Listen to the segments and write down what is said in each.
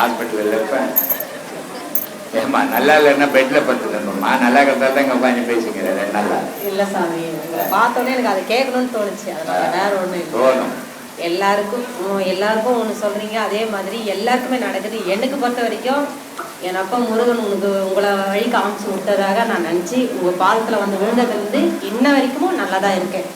ஹாஸ்பிட்டலில் இருப்பேன். ஏம்மா நல்லா இல்லைன்னா பெட்டில் படுத்துக்கணும்மா. நல்லா இருக்கிறதா தான் இங்கே உட்காந்து பேசிக்கிறேன். நாளா இல்ல. சாமி பார்த்தோன்னே எனக்கு அதை கேட்கணும்னு தோணுச்சு. அதனால வேற இல்லை. தோணும். எல்லாருக்கும் எல்லாருக்கும் ஒன்று சொல்றீங்க. அதே மாதிரி எல்லாருக்குமே நடக்குது. எனக்கு பொறுத்த வரைக்கும் என் அப்பா முருகன் உனக்கு உங்களை வழி காமிச்சு விட்டதாக நான் நினச்சி உங்க பாதத்துல வந்து விழுந்ததுலேருந்து இன்ன வரைக்கும் நல்லா தான் இருக்கேன்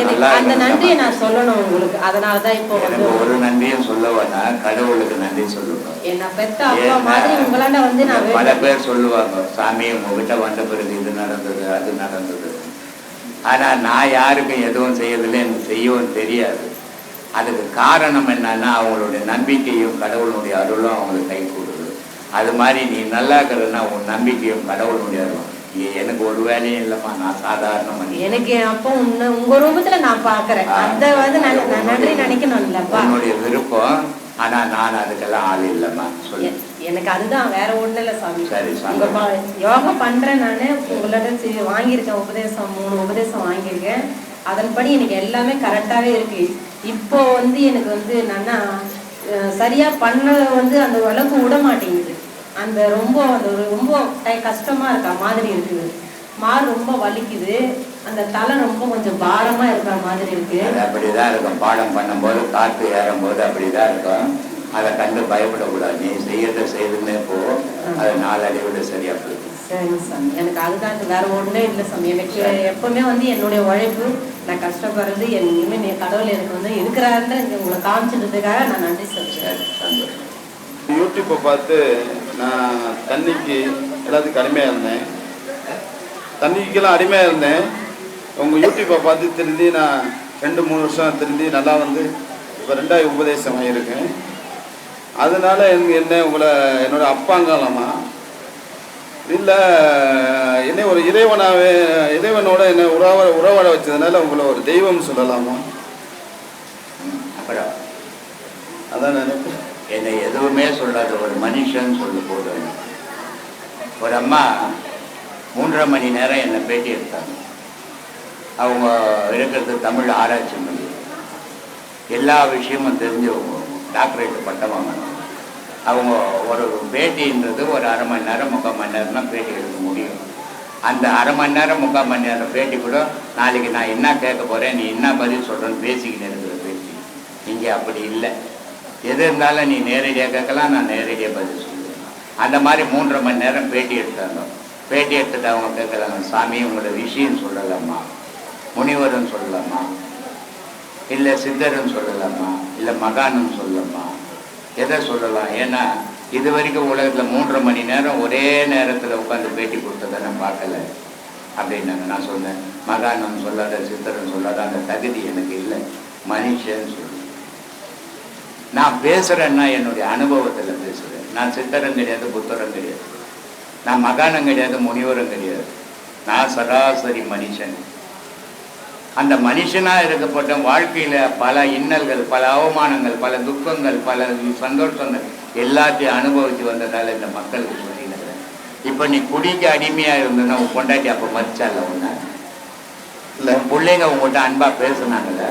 எனக்கு அந்த நன்றியை நான் சொல்லணும் உங்களுக்கு. அதனால தான் இப்போ வந்து ஒரு நன்றியும் சொல்ல வேணாம் கடவுளுக்கு நன்றி சொல்லுவேன் என்னை பெத்த அப்பா மாதிரி உங்களாண்ட வந்து நான் பல. பேர் சொல்லுவாங்க சாமி உங்ககிட்ட வந்த பிறகு இது நடந்தது அது நடந்தது. ஆனா நான் யாருக்கும் எதுவும் செய்யறதில்லை. எனக்கு செய்யவும் தெரியாது. அதுக்கு காரணம் என்னன்னா அவங்களுடைய நம்பிக்கையும் கடவுளுடைய அருளும் அவங்களுக்கு கை கூடுது. அது மாதிரி நீ நல்லா இருக்கிறன்னா உன் நம்பிக்கையும் கடவுளுடைய எனக்கு ஒரு வேலையும் இல்லைம்மா நான் சாதாரண எனக்கு என் அப்பா உன்னை உங்க ரூபத்துல நான் பாக்குறேன். அந்த வந்து நான் நான் நன்றி நினைக்கணும் இல்லப்பா. உன்னுடைய விருப்பம் ஆனா நான் அதுக்கெல்லாம் ஆள் இல்லைம்மா. சொல்லு. எனக்கு அதுதான் வேற ஒண்ணும் இல்ல சாமி. சரி. உங்க யோகா பண்றேன் நானு. உங்கள்ட்ட சி- வாங்கியிருக்கேன். உபதேசம் மூணு உபதேசம் வாங்கியிருக்கேன். அதன்படி எனக்கு எல்லாமே கரெக்டாவே இருக்கு. இப்போ வந்து எனக்கு வந்து அஹ், சரியா பண்ண வந்து அந்த அளவுக்கு விட மாட்டேங்குது. அந்த ரொம்ப அந்த ஒரு ரொம்ப டை- கஷ்டமா இருக்கா? மாதிரி இருக்குது மார் ரொம்ப வலிக்குது. அந்த தலை ரொம்ப கொஞ்சம் பாரமா இருக்கிற மாதிரி இருக்கு. அப்படிதான் இருக்கும். பாடம் பண்ணும்போது காற்று ஏறும்போது அப்படிதான் இருக்கும். அதை கண்டு பயப்படக்கூடாது. நீ செய்யறத செய்துன்னே போ. அது நாளடைவில் சரியா போயிடும். சரி சாமி. எனக்கு அதுதான் வேற ஒன்றே இல்லை சாமி. எனக்கு எப்பவுமே வந்து என்னுடைய உழைப்பு நான் கஷ்டப்படுறது என் இனிமேல் என் கடவுள் எனக்கு வந்து இருக்கிறாருன்னு இங்க உங்களை காமிச்சிட்டதுக்காக நான் நன்றி சொல்றேன். யூடியூப்பை பார்த்து நான் தண்ணிக்கு எல்லாத்துக்கும் அடிமையாக இருந்தேன். தண்ணிக்கெல்லாம் அடிமையாக இருந்தேன். உங்கள் யூடியூப்பை பார்த்து திருந்தி நான் ரெண்டு மூணு வருஷம் திருந்தி நல்லா வந்து இப்போ ரெண்டாவது உபதேசம் ஆகியிருக்கேன் அதனால எனக்கு என்ன உங்களை என்னோட அப்பாங்கலாமா? இல்லை என்னை ஒரு இறைவனாவே இறைவனோட என்னை உறவ உறவாட வச்சதுனால உங்களை ஒரு தெய்வம் சொல்லலாமா? அதான் நினைப்பேன். என்னை எதுவுமே சொல்லாத ஒரு மனுஷன் சொல்லு போதும். ஒரு அம்மா மூன்றரை மணி நேரம் என்னை பேட்டி எடுத்தாங்க. அவங்க இருக்கிறது தமிழ் ஆராய்ச்சி மொழி எல்லா விஷயமும் தெரிஞ்சவங்க டாக்டரேட் பட்டம் வாங்கணும் அவங்க ஒரு பேட்டின்றது ஒரு அரை மணி நேரம் முக்கால் மணி நேரம் தான் பேட்டி எடுக்க முடியும். அந்த அரை மணி நேரம் முக்கால் மணி நேரம் பேட்டி கூட நாளைக்கு நான் என்ன கேட்க போகிறேன் நீ என்ன பதில் சொல்கிறேன்னு பேசிக்கிட்டு இருக்கிற பேட்டி. இங்கே அப்படி இல்லை. எது இருந்தாலும் நீ நேரடியாக கேட்கலாம் நான் நேரடியாக பதில் சொல்லுவேன் அந்த மாதிரி மூன்றரை மணி நேரம் பேட்டி எடுத்தாங்க. பேட்டி எடுத்துட்டு அவங்க கேட்கலாங்க சாமி உங்களோட விஷயம் சொல்லலாமா? முனிவரும் சொல்லலாமா? இல்லை சித்தரும் சொல்லலாமா? இல்லை மகானும் சொல்லலாமா? எதை சொல்லலாம்? ஏன்னா இது வரைக்கும் உலகத்தில் மூன்றரை மணி நேரம் ஒரே நேரத்தில் உட்காந்து பேட்டி கொடுத்ததை நான் பார்க்கல. அப்படின்னாங்க. நான் சொன்னேன் மகானும் சொல்லாத சித்தரும் சொல்லாத அந்த தகுதி எனக்கு இல்லை. மனுஷன்னு சொல்லு நான் பேசுகிறேன்னா என்னுடைய அனுபவத்தில் பேசுகிறேன் நான் சித்தரும் கிடையாது புத்தரும் கிடையாது. நான் மகானம் கிடையாது முனிவரும் கிடையாது. நான் சராசரி மனுஷன். அந்த மனுஷனாக இருக்கப்பட்ட வாழ்க்கையில் பல இன்னல்கள் பல அவமானங்கள் பல துக்கங்கள் பல சந்தோஷங்கள் எல்லாத்தையும் அனுபவித்து வந்ததால் இந்த மக்களுக்கு சொல்லியிருக்கிறேன் இப்போ நீ குடிக்கு அடிமையாக இருந்ததுன்னா உன் பொண்டாட்டி அப்போ மதிச்சால உன்னை? இல்லை. பிள்ளைங்க உங்கள்கிட்ட அன்பாக பேசுனாங்கல்ல?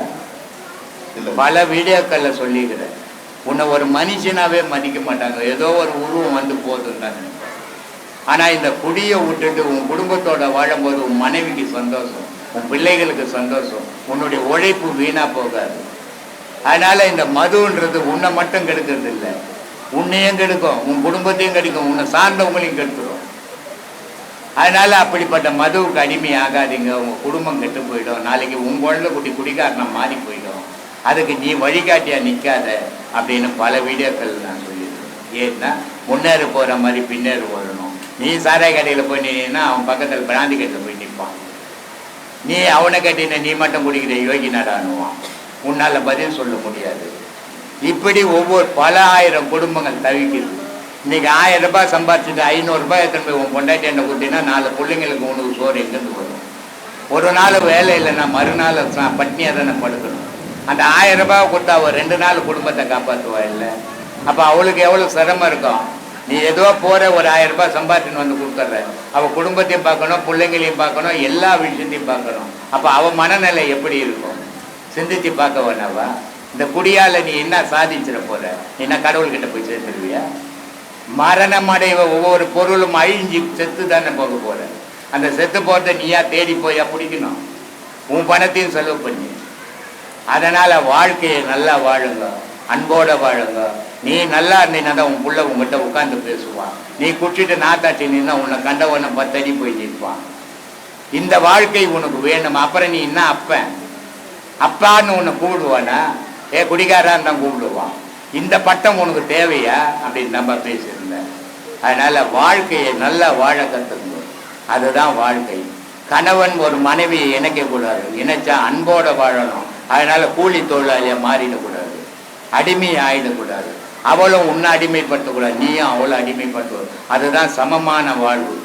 பல வீடியோக்களில் சொல்லிக்கிறேன் உன்னை ஒரு மனுஷனாவே மதிக்க மாட்டாங்க. ஏதோ ஒரு உருவம் வந்து போதுன்றாங்க ஆனால் இந்த குடியை விட்டுட்டு உன் குடும்பத்தோட வாழும்போது உன் மனைவிக்கு சந்தோஷம் உன் பிள்ளைகளுக்கு சந்தோஷம் உன்னுடைய உழைப்பு வீணாக போகாது. அதனால் இந்த மதுன்றது உன்னை மட்டும் கெடுக்கிறது இல்லை. உன்னையும் கெடுக்கும் உன் குடும்பத்தையும் கெடுக்கும் உன்னை சார்ந்தவங்களையும் கெடுத்துரும். அதனால் அப்படிப்பட்ட மதுவுக்கு அடிமை ஆகாதீங்க உங்கள் குடும்பம் கெட்டு போயிடும். நாளைக்கு உன் குழந்தை குட்டி குடிக்காரனா மாறி போயிடும். அதுக்கு நீ வழிகாட்டியா நிற்காத அப்படின்னு பல வீடியோக்கள் நான் சொல்லியிருக்கேன். ஏன்னா முன்னேறு போகிற மாதிரி பின்னேறு ஓடணும். நீ சாராய கடையில் போய் நின்னா அவன் பக்கத்தில் பிராந்தி கடையில் போய் நிற்பான் நீ அவனை கட்டின நீ மட்டும் குடிக்கிற யோகி நடானுவான். உன்னால் பதில் சொல்ல முடியாது. இப்படி ஒவ்வொரு பல ஆயிரம் குடும்பங்கள் தவிக்குது. இன்னைக்கு ஆயிரம் ரூபாய் சம்பாதிச்சுட்டு ஐநூறு ரூபாய் போய் உன் பொண்டாட்டி என்ன கொடுத்தீங்கன்னா நாலு பிள்ளைங்களுக்கு உனக்கு சோறு எங்கேருந்து வரும்? ஒரு நாள் வேலை இல்லைன்னா மறுநாள் பட்னியாக தானே படுக்கணும்? அந்த ஆயிரம் ரூபாய் கொடுத்தா ஒரு ரெண்டு நாள் குடும்பத்தை காப்பாற்றுவா இல்லை? அப்போ அவளுக்கு எவ்வளோ சிரமம் இருக்கும்? நீ ஏதோ போகிற ஒரு ஆயிரம் ரூபாய் சம்பாதிச்சுன்னு வந்து கொடுத்துட்ற. அவள் குடும்பத்தையும் பார்க்கணும் பிள்ளைங்களையும் பார்க்கணும் எல்லா விஷயத்தையும் பார்க்கணும். அப்போ அவள் மனநிலை எப்படி இருக்கும்? சிந்திச்சு பார்க்க வேணாவா? இந்த குடியால் நீ என்ன சாதிச்சிட போகிற நீ என்ன கடவுள்கிட்ட போய் சேர்த்துருவியா? மரணம் அடைவ ஒவ்வொரு பொருளும் அழிஞ்சு செத்து தானே போக போகிற அந்த செத்து போகிறத நீயா தேடி போய் பிடிக்கணும் உன் பணத்தையும் செலவு பண்ணி. அதனால வாழ்க்கையை நல்லா வாழுங்க. அன்போட வாழுங்க. நீ நல்லா இருந்தீங்கன்னா உன் புள்ள உங்ககிட்ட உட்காந்து பேசுவான் நீ குடிச்சிட்டு நாத்தாட்டி நின்னா உன்னை கண்டவனை பத்தடி போய் நிற்பான். இந்த வாழ்க்கை உனக்கு வேணும்? அப்புறம் நீ என்ன அப்பன் அப்பான்னு உன்னை கூப்பிடுவானா? ஏ குடிகாரான்னு தான் கூப்பிடுவான். இந்த பட்டம் உனக்கு தேவையா? அப்படின்னு நம்ம பேசியிருந்தேன் அதனால வாழ்க்கையை நல்லா வாழ கற்றுக்கணும் அதுதான் வாழ்க்கை. கணவன் ஒரு மனைவியை இணைக்கக்கூடாது. இணைச்சா அன்போட வாழணும். அதனால கூலி தொழிலாளியா மாறிடக்கூடாது. அடிமை ஆயிடக்கூடாது. அவளும் உன்னை அடிமைப்படுத்தக்கூடாது. நீயும் அவளும் அடிமைப்படுத்த அதுதான் சமமான வாழ்வு.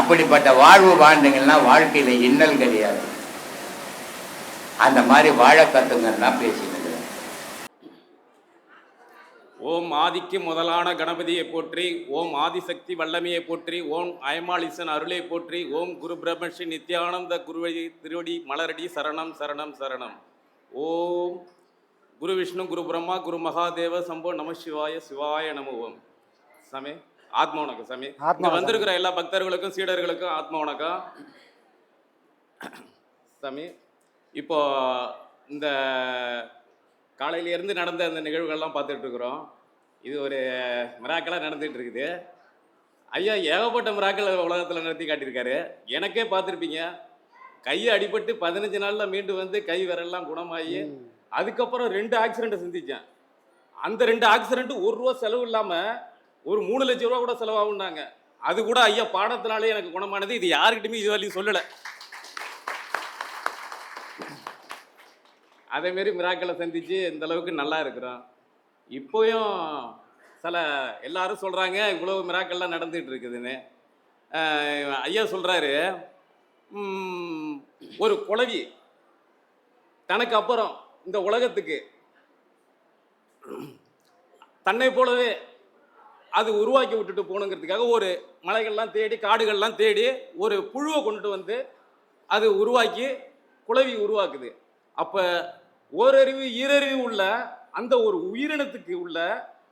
அப்படிப்பட்ட வாழ்வு வாழ்ந்தீங்கன்னா வாழ்க்கையில இன்னல் கிடையாது. அந்த மாதிரி வாழ கத்துங்கன்னா பேசினது ஓம் ஆதிக்கு முதலான கணபதியை போற்றி ஓம் ஆதிசக்தி வல்லமையை போற்றி ஓம் அயமாலிசன் அருளை போற்றி ஓம் குரு பிரம்மஸ்ரீ நித்யானந்த குருவழி திருவடி மலரடி சரணம் சரணம் சரணம். ஓம் குரு விஷ்ணு குரு பிரம்மா குரு மகாதேவ சம்போ நம சிவாய சிவாய நம ஓம். சமே ஆத்ம வணக்கம் சமே. இங்க வந்திருக்கிற எல்லா பக்தர்களுக்கும் சீடர்களுக்கும் ஆத்ம வணக்கம். சாமி இப்போ இந்த காலையில இருந்து நடந்த அந்த நிகழ்வுகள்லாம் பார்த்துட்டு இருக்கிறோம் இது ஒரு மிராக்கலாக நடந்துட்டு இருக்குது ஐயா ஏகப்பட்ட மிராக்கள் உலகத்தில் நடத்தி காட்டியிருக்காரு. எனக்கே பார்த்துருப்பீங்க. கையை அடிபட்டு பதினஞ்சு நாளில் மீண்டு வந்து கை விரல்லாம் குணமாகி அதுக்கப்புறம் ரெண்டு ஆக்சிடென்ட் சந்திச்சேன். அந்த ரெண்டு ஆக்சிடென்ட் ஒரு ரூபா செலவு இல்லாமல் ஒரு மூணு லட்சம் ரூபா கூட செலவாகுன்னாங்க அது கூட ஐயா பாடத்தினாலே எனக்கு குணமானது. இது யாருக்கிட்டுமே இது வரையும் சொல்லலை. அதே மாரி மிராக்களை சந்திச்சு இந்த அளவுக்கு நல்லா இருக்கிறோம். இப்போயும் சில எல்லாரும் சொல்றாங்க இவ்வளவு மிராக்கள்லாம் நடந்துட்டு இருக்குதுன்னு. ஐயா சொல்றாரு "உம், ஒரு குழவி. தனக்கு அப்புறம் இந்த உலகத்துக்கு. தன்னை போலவே அது உருவாக்கி விட்டுட்டு போகணுங்கிறதுக்காக ஒரு மலைகள்லாம் தேடி காடுகள்லாம் தேடி ஒரு புழுவை கொண்டுட்டு வந்து அது உருவாக்கி குழவி உருவாக்குது. அப்போ ஓரறிவு ஈரறிவு உள்ள அந்த ஒரு உயிரினத்துக்கு உள்ள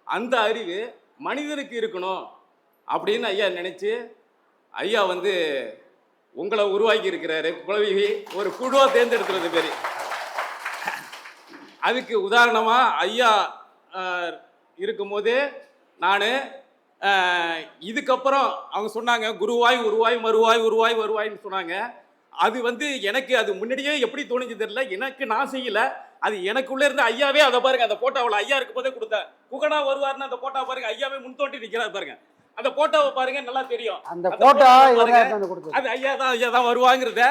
அந்த அறிவு மனிதனுக்கு இருக்கணும் அப்படின்னு ஐயா நினச்சி ஐயா வந்து உங்களை உருவாக்கி இருக்கிறாரு குளவி ஒரு புழுவா தேர்ந்தெடுக்கிறது பேர் அதுக்கு உதாரணமா ஐயா இருக்கும்போது நான் இதுக்கப்புறம் அவங்க சொன்னாங்க குருவாய் உருவாய் மறுவாய் உருவாய் வருவாய்ன்னு சொன்னாங்க. அது வந்து எனக்கு அது முன்னாடியே எப்படி தோணுச்சு தெரியல. எனக்கு நான் செய்யல. அது எனக்குள்ளே இருந்த ஐயாவே அதை பாருங்க அந்த போட்டோவில் ஐயா இருக்கும் போதே கொடுத்தேன். குகனா வருவார்னு அந்த போட்டோ பாருங்க ஐயாவே முன் தோண்டி நிற்கிறார் பாருங்க. அந்த போட்டோவை பாருங்க நல்லா தெரியும். அந்த போட்டோ அது ஐயா தான் ஐயா தான் வருவாங்கிறத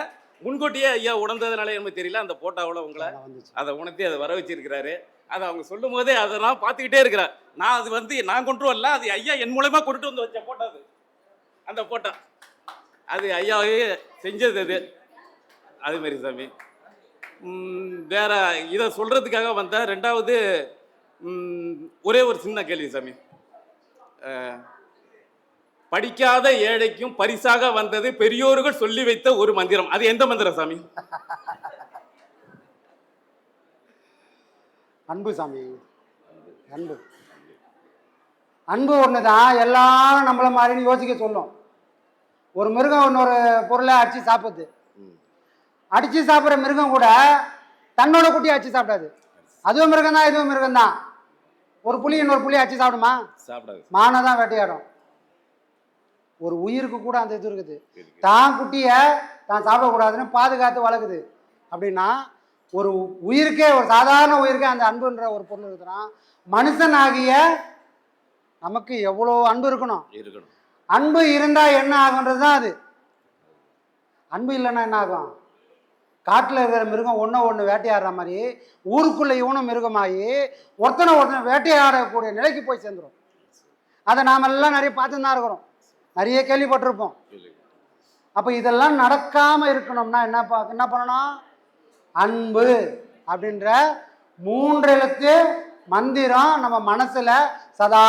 முன்கூட்டியே ஐயா உணர்ந்ததுனால எனக்கு தெரியல அந்த போட்டோவில் உங்களை அதை உணர்த்தி அதை வர வச்சிருக்கிறாரு. அதை அவங்க சொல்லும் போதே அதை நான் பார்த்துக்கிட்டே இருக்கிறேன். நான் அது வந்து நான் கொண்டு வரல அது ஐயா என் மூலயமா கொண்டுட்டு வந்து வச்ச போட்டோ அது. அந்த போட்டோ. அது ஐயாவே செஞ்சது அது. அது மாதிரி சாமி. வேற இதை சொல்றதுக்காக வந்தேன் ரெண்டாவது ஒரே ஒரு சின்ன கேள்வி சாமி. படிக்காத ஏழைக்கும் பரிசாக வந்தது பெரியோர்கள் சொல்லி வைத்த ஒரு மந்திரம். அது எந்த மந்திரம் சாமி? அன்பு சாமி. அன்பு. அன்பு ஒன்று தான் எல்லாரும் நம்மள மாதிரின்னு யோசிக்க சொல்லும். ஒரு மிருகம் இன்னொரு பொருளை அடிச்சு சாப்பிடுது. அடிச்சு சாப்பிட்ற மிருகம் கூட தன்னோட குட்டியை அடிச்சு சாப்பிடாது. அதுவும் மிருகம் தான் இதுவும் மிருகம் தான் ஒரு புலி இன்னொரு புலி அடிச்சு சாப்பிடுமா? சாப்பிடாது. மானை தான் வேட்டையாடும். ஒரு உயிருக்கு கூட அந்த இது இருக்குது. தான் குட்டியை தான் சாப்பிடக்கூடாதுன்னு பாதுகாத்து வளர்க்குது. அப்படின்னா ஒரு உயிருக்கே ஒரு சாதாரண உயிருக்கே அந்த அன்புன்ற ஒரு பொருள் இருக்குதுன்னா மனுஷனாகிய நமக்கு எவ்வளோ அன்பு இருக்கணும்? இருக்கணும். அன்பு இருந்தால் என்ன ஆகுன்றது தான் அது. அன்பு இல்லைன்னா என்ன ஆகும்? காட்டில் இருக்கிற மிருகம் ஒன்று ஒன்று வேட்டையாடுற மாதிரி ஊருக்குள்ளே இவனும் மிருகமாகி ஒருத்தனை ஒருத்தனை வேட்டையாடக்கூடிய நிலைக்கு போய் சேர்ந்துரும். அதை நாம் எல்லாம் நிறைய பார்த்து தான் இருக்கிறோம். நிறைய கேள்விப்பட்டிருப்போம். அப்போ இதெல்லாம் நடக்காமல் இருக்கணும்னா என்ன பா என்ன பண்ணணும் அன்பு அப்படின்ற மூன்று எழுத்து மந்திரம் நம்ம மனசுல சதா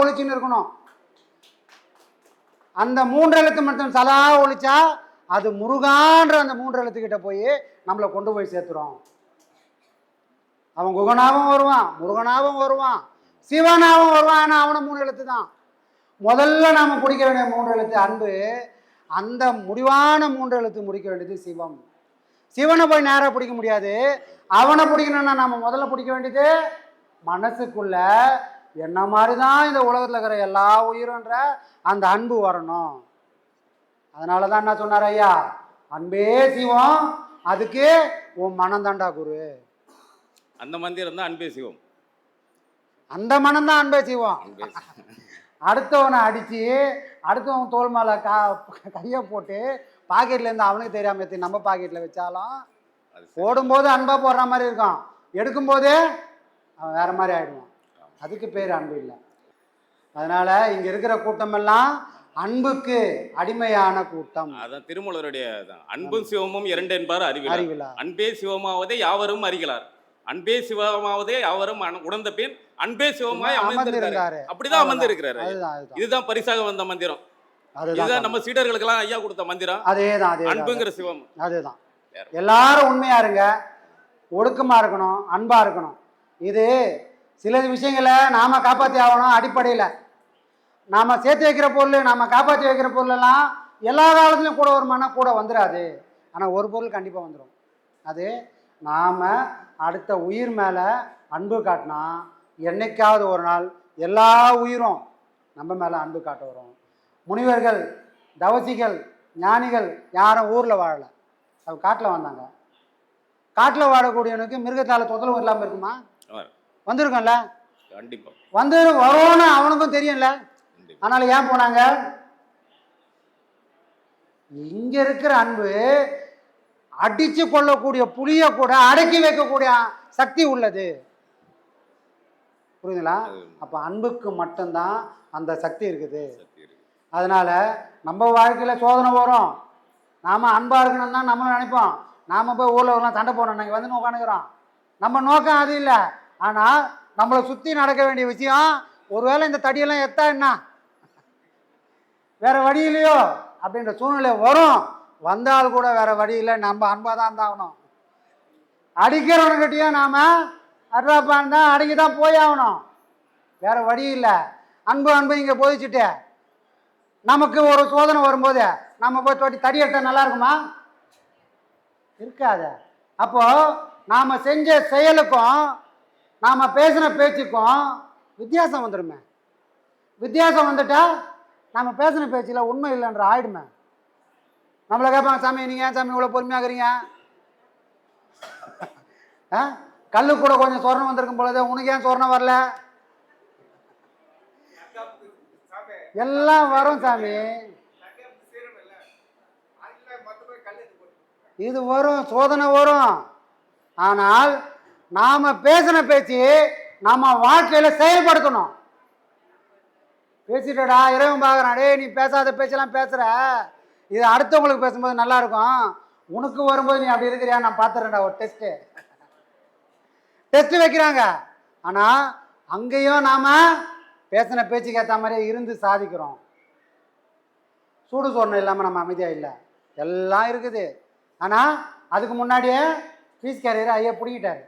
ஒழிச்சுன்னு இருக்கணும். அந்த மூன்று எழுத்து மட்டும் சதா ஒழிச்சா அது முருகான்ற அந்த மூன்று எழுத்துக்கிட்ட போய் நம்மளை கொண்டு போய் சேர்த்துரும். அவன் குகனாவும் வருவான் முருகனாவும் வருவான் சிவனாவும் வருவான் ஆனால் அவனும் மூணு எழுத்து தான் முதல்ல நாம் பிடிக்க வேண்டிய மூன்று எழுத்து அன்பு அந்த முடிவான மூன்று எழுத்து முடிக்க வேண்டியது சிவம். சிவனை போய் நேராக பிடிக்க முடியாது. அவனை பிடிக்கணும்னா நம்ம முதல்ல பிடிக்க வேண்டியது மனசுக்குள்ள என்ன மாதிரி தான் இந்த உலகத்தில் இருக்கிற எல்லா உயிருன்ற அந்த அன்பு வரணும். அதனால தான் என்ன சொன்னார் ஐயா? அன்பே சிவம் அதுக்கு உன் மனந்தாண்டா குரு. அந்த மந்திரம் தான் அன்பே சிவம். அந்த மனம்தான் அன்பே சிவம். அன்பே சிவம். அடுத்தவனை அடித்து அடுத்தவன் தோல் மேலே கா கையை போட்டு பாக்கெட்ல இருந்து அவனுக்கு தெரியாம எடுத்து நம்ம பாக்கெட்டில் வச்சாலும். போடும்போது அன்பாக போடுற மாதிரி இருக்கும். எடுக்கும்போது அவன் வேற மாதிரி ஆயிடுவான். அதுக்கு பேர் அன்பு இல்லை. அதனால இங்க இருக்கிற கூட்டமெல்லாம் அன்புக்கு அடிமையான கூட்டம். அதான் திருமூலருடைய. அன்பும் சிவமும் இரண்டு என்பார் அறிவிலார். அறிவிலா அன்பே சிவமாவதே யாவரும் அறிகிறார் அன்பே சிவமாவதே யாவரும் அன- உணர்ந்த பின் அன்பே சிவமாய் அமர்ந்திருந்தாரு. அப்படிதான் அமர்ந்திருக்கிறாரு. இதுதான் பரிசாக வந்த மந்திரம். இதுதான் நம்ம சீடர்களுக்கெல்லாம் ஐயா கொடுத்த மந்திரம். அதேதான் அதே அன்புங்கிற சிவம். அதுதான். எல்லாரும் உண்மையா இருங்க. ஒடுக்கமா இருக்கணும் அன்பா இருக்கணும். இது சில விஷயங்களை நாம காப்பாற்றி ஆகணும் அடிப்படையில். நாம சேர்த்து வைக்கிற பொருள் நாம காப்பாற்றி வைக்கிற பொருளெல்லாம் எல்லா காலத்துலையும் கூட வருமானா கூட வந்துடாது ஆனால் ஒரு பொருள் கண்டிப்பாக வந்துடும் அது நாம் அடுத்த உயிர் மேலே அன்பு காட்டினா என்னைக்காவது ஒரு நாள் எல்லா உயிரும் நம்ம மேலே அன்பு காட்ட வரும். முனிவர்கள் தவசிகள் ஞானிகள் யாரும் ஊரில் வாழலை. அவங்க காட்டில் வந்தாங்க. காட்டில் வாழக்கூடியவனுக்கு மிருகத்தால் தொந்தரவு இல்லாமல் இருக்குமா? வந்திருக்கோம்ல? கண்டிப்பா. வந்து வரும்னு அவனுக்கும் தெரியும்ல. அதனால ஏன் போனாங்க? இங்க இருக்கிற அன்பு அடிச்சு கொள்ளக்கூடிய புளிய கூட அடக்கி வைக்கக்கூடிய சக்தி உள்ளது. புரியுதுங்களா? அப்ப அன்புக்கு மட்டும்தான் அந்த சக்தி இருக்குது. அதனால நம்ம வாழ்க்கையில சோதனை வரும். நாம அன்பா இருக்கணும் தான் நம்மளும் நினைப்போம். நாம போய் ஊர்ல எல்லாம் சண்டை போடணும் நாங்கள் வந்து உட்காந்துக்கிறோம். நம்ம நோக்கம் அது இல்லை. ஆனா நம்மளை சுத்தி நடக்க வேண்டிய விஷயம் ஒருவேளை இந்த தடியெல்லாம் எத்தா என்ன? வேற வழி இல்லையோ அப்படின்ற சூழ்நிலை வரும். வந்தால் கூட வேற வழி இல்லை. நம்ம அன்பாக தான் இருந்தாகணும். அடிக்கிறவனுக்கிட்டையும் நாம அட்ராப்பான் தான் அடங்கி தான் போய் ஆகணும். வேற வழி இல்லை. அன்பு அன்பு இங்கே போதிச்சுட்டு நமக்கு ஒரு சோதனை வரும்போது நம்ம போய் தொட்டி தடி எடுத்தா நல்லா இருக்குமா? இருக்காத. அப்போது நாம் செஞ்ச செயலுக்கும் நாம் பேசின பேச்சுக்கும் வித்தியாசம் வந்துடுமே. வித்தியாசம் வந்துட்டால் நம்ம பேசின பேச்சில் உண்மை இல்லைன்ற ஆயிடுமே. நம்மளை கேட்பாங்க சாமி நீங்கள் ஏன் சாமி இவ்வளோ பொறுமையாகிறீங்க? ஆ? கல்லு கூட கொஞ்சம் சொர்ணம் வந்திருக்கும் பொழுது உனக்கு ஏன் சொர்ணம் வரல? எல்லாம் வரும் சாமி. இது வரும் சோதனை வரும். ஆனால் நாம பேசின பேச்சு நாம வாழ்க்கையில செயல்படுத்தணும். பேசிட்டடா இறைவன் பார்க்குறான் டேய் நீ பேசாத பேச்செல்லாம் பேசுற. இது அடுத்தவங்களுக்கு பேசும்போது நல்லா இருக்கும் உனக்கு வரும்போது நீ அப்படி இருக்கிறியா? நான் பார்த்துறேன்டா ஒரு டெஸ்ட்டு டெஸ்ட்டு வைக்கிறாங்க. ஆனால் அங்கேயும் நாம் பேசின பேச்சுக்கு ஏற்ற மாதிரியே இருந்து சாதிக்கிறோம். சூடு சொரணம் இல்லாமல் நம்ம அமைதியாக இல்லை. எல்லாம் இருக்குது. ஆனால் அதுக்கு முன்னாடியே ஃபீஸ் கேரியர் ஐயா பிடிக்கிட்டாரு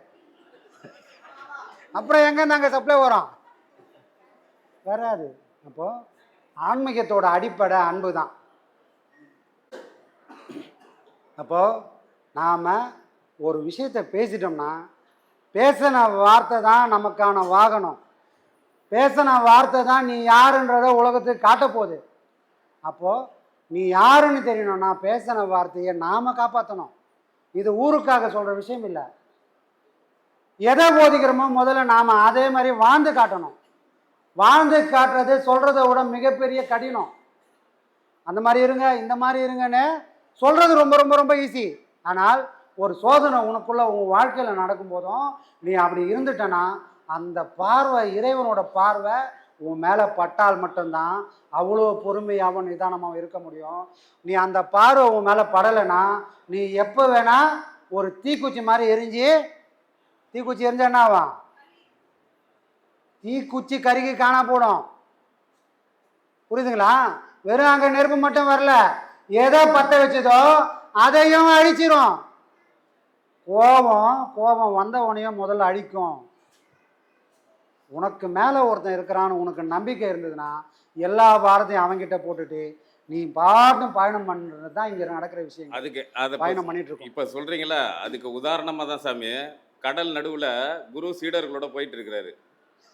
அப்புறம் எங்கே நாங்கள் சப்ளை வரோம்? வராது அப்போது ஆன்மீகத்தோட அடிப்படை அன்பு தான் அப்போது நாம் ஒரு விஷயத்தை பேசிட்டோம்னா பேசின வார்த்தை தான் நமக்கான வாகனம். பேசின வார்த்தை தான் நீ யாருன்றத உலகத்துக்கு காட்டப்போகுது அப்போது நீ யாருன்னு தெரியணும்னா பேசின வார்த்தையை நாம் காப்பாற்றணும் இது ஊருக்காக சொல்கிற விஷயம் இல்லை. எதை போதிக்கிறோமோ முதல்ல நாம் அதே மாதிரி வாழ்ந்து காட்டணும். வாழ்ந்து காட்டுறது சொல்கிறத விட மிகப்பெரிய கடினம். அந்த மாதிரி இருங்க இந்த மாதிரி இருங்கன்னு சொல்கிறது ரொம்ப ரொம்ப ரொம்ப ஈஸி ஆனால் ஒரு சோதனை உனக்குள்ளே உன் வாழ்க்கையில் நடக்கும்போதும் நீ அப்படி இருந்துட்டனா அந்த பார்வை இறைவனோட பார்வை உன் மேலே பட்டால் மட்டும்தான். அவ்வளோ பொறுமையாகவும் நிதானமாகவும் இருக்க முடியும். நீ அந்த பார்வை உன் மேலே படலைன்னா நீ எப்போ வேணால் ஒரு தீக்குச்சி மாதிரி எரிஞ்சு தீக்குச்சி எரிஞ்சா என்ன ஆகும்? தீக்குச்சி கருகி காணா போடும். புரியுதுங்களா? வெறும் அங்கே நெருப்பு மட்டும் வரல. எதை பற்ற வச்சதோ அதையும் அழிச்சிரும். கோபம் கோபம் வந்த உனையும் முதல்ல அழிக்கும். உனக்கு மேலே ஒருத்தன் இருக்கிறான்னு உனக்கு நம்பிக்கை இருந்ததுன்னா எல்லா பாரத்தையும் அவன்கிட்ட போட்டுட்டு நீ பாட்டும் பயணம் பண்ணுறது தான் இங்கே நடக்கிற விஷயம் அதுக்கு அதை பயணம் பண்ணிட்டு இருக்கோம் இப்போ சொல்கிறீங்களா அதுக்கு உதாரணமாக தான் சாமி கடல் நடுவில் குரு சீடர்களோட போயிட்டு இருக்கிறாரு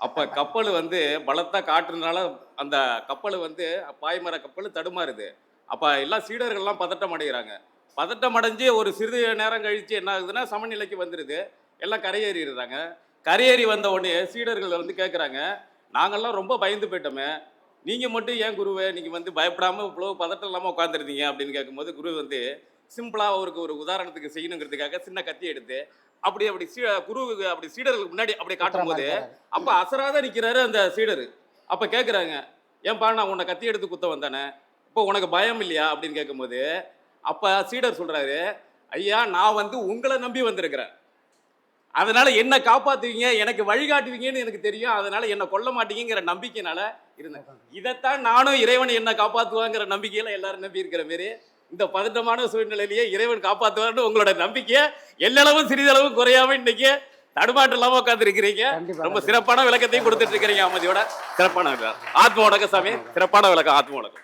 அப்போ கப்பல் வந்து பலத்தா காட்டுறதுனால அந்த கப்பல் வந்து பாய்மர கப்பல் தடுமாறுது. அப்போ எல்லாம் சீடர்கள்லாம் பதட்டம் அடைகிறாங்க பதட்டம் அடைஞ்சு ஒரு சிறிது நேரம் கழித்து என்ன ஆகுதுன்னா சமநிலைக்கு வந்துடுது எல்லாம் கரையேறிடுறாங்க கரையேறி வந்த உடனே சீடர்கள் வந்து கேட்குறாங்க நாங்கள்லாம் ரொம்ப பயந்து போயிட்டோமே. நீங்கள் மட்டும் ஏன் குருவே? நீங்கள் வந்து பயப்படாமல் இவ்வளோ பதட்டம் இல்லாமல் உட்காந்துருந்தீங்க அப்படின்னு கேட்கும்போது குரு வந்து சிம்பிளாக அவருக்கு ஒரு உதாரணத்துக்கு செய்யணுங்கிறதுக்காக சின்ன கத்தி எடுத்து அப்படி அப்படி சீ குருவுக்கு அப்படி சீடர்களுக்கு முன்னாடி அப்படி காட்டும்போது அப்ப அசராத நிக்கிறாரு அந்த சீடர். அப்ப கேக்குறாங்க ஏன்பா நான் உன்னை கத்தி எடுத்து குத்த வந்தானே. இப்போ உனக்கு பயம் இல்லையா அப்படின்னு கேட்கும்போது அப்ப சீடர் சொல்றாரு ஐயா நான் வந்து உங்களை நம்பி வந்திருக்கிறேன். அதனால என்ன காப்பாத்துவீங்க எனக்கு வழிகாட்டுவீங்கன்னு எனக்கு தெரியும். அதனால என்ன கொல்ல மாட்டீங்கிற நம்பிக்கையினால இருந்தேன். இதைத்தான் நானும் இறைவன் என்ன காப்பாத்துவாங்கிற நம்பிக்கையில எல்லாரும் நம்பி இருக்கிற மாரி இந்த பதட்டமான சூழ்நிலையிலேயே இறைவன் காப்பாத்துவார்னு உங்களோட நம்பிக்கையை எல்லளவும் சிறிதளவும் குறையாம இன்னைக்கு தடுமாற்றம் இல்லாம உட்காந்துருக்கிறீங்க ரொம்ப சிறப்பான விளக்கத்தையும் கொடுத்துட்டு இருக்கிறீங்க அமைதியோட. சிறப்பான விளக்கம். ஆத்ம வணக்கம் சாமி. சிறப்பான விளக்கம் ஆத்ம வணக்கம்.